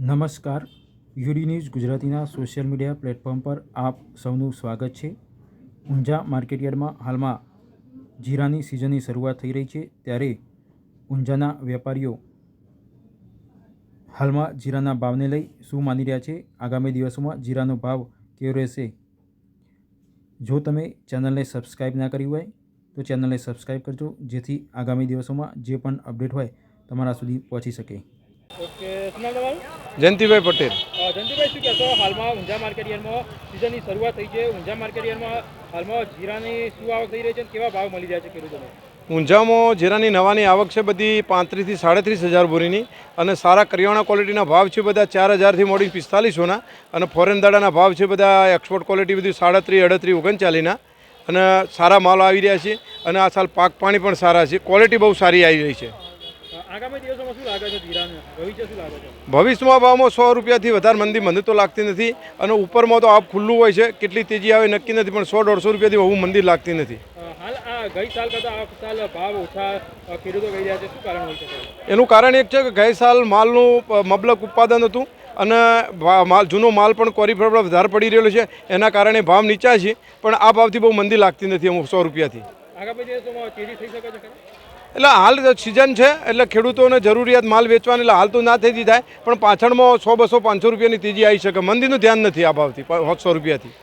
નમસ્કાર. UD news ગુજરાતીના social media platform પર આપ સૌનું સ્વાગત છે. ઊંઝા માર્કેટયાર્ડમાં હાલમાં જીરાની સિઝનની શરૂઆત થઈ રહી છે, ત્યારે ઊંઝાના વેપારીઓ હાલમાં જીરાના ભાવને લઈ શું માની રહ્યા છે? આગામી દિવસોમાં જીરાનો ભાવ કેવો રહેશે? જો તમે ચેનલને સબસ્ક્રાઈબ ના કરી હોય, તો ચેનલને સબસ્ક્રાઈબ કરજો, જેથી આગામી દિવસોમાં જે પણ અપડેટ હોય, તમારા સુધી પહોંચી શકે. ઓકે શું નામ તમારું જયંતિભાઈ પટેલ. જયંતિભાઈ શું કહેશો? હાલમાં ઊંઝા માર્કેટ યાર્ડમાં સિઝનની શરૂઆત થઈ છે. ઊંઝા માર્કેટ યાર્ડમાં હાલમાં જીરાની શું આવક થઈ રહી છે અને કેવા ભાવ મળી રહ્યા છે ખેડૂતોને? ઊંઝામાં જીરાની નવાની આવક છે બધી પાંત્રીસથી સાડત્રીસ હજાર બોરીની અને સારા કરિયાણા ક્વોલિટીના ભાવ છે બધા ચાર હજારથી મોડી પિસ્તાલીસોના અને ફોરેન દાડાના ભાવ છે બધા એક્સપોર્ટ ક્વોલિટી બધી સાડત્રીસ અડત્રીસ ઓગણચાલીસના અને સારા માલ આવી રહ્યા છે અને આ સાલ પાક પાણી પણ સારા છે. ક્વોલિટી બહુ સારી આવી રહી છે. આગામી દિવસોમાં શું લાગે છે જીરાને ભવિષ્ય શું લાગે છે? ભવિષ્યમાં ભાવમાં સો રૂપિયાથી વધારે મંદી મને તો લાગતી નથી અને ઉપરમાં તો આપ ખુલ્લું હોય છે કેટલી તેજી આવે નક્કી નથી પણ સો દોઢસો રૂપિયાથી બહુ મંદી લાગતી નથી. હાલ આ ગઈ સાલ કરતાં આ સાલ ભાવ ઓછા ખેડૂતો કહી રહ્યા છે શું કારણ હોઈ શકે એનું કારણ એક છે કે ગઈ સાલ માલનું મબલક ઉત્પાદન હતું અને માલ જૂનો માલ પણ કોરી પર વધારે પડી રહેલો છે એના કારણે ભાવ નીચા છે પણ આ ભાવથી બહુ મંદી લાગતી નથી અમુક સો રૂપિયાથી. એટલે હાલ સિઝન છે, એટલે ખેડૂતોને જરૂરિયાત માલ વેચવાની એટલે હાલ તો ના થઈ થાય પણ પાછળમાં સો, બસો, પાંચસો રૂપિયાની તેજી આવી શકે. મંદીનું ધ્યાન નથી આ ભાવથી સો રૂપિયાથી.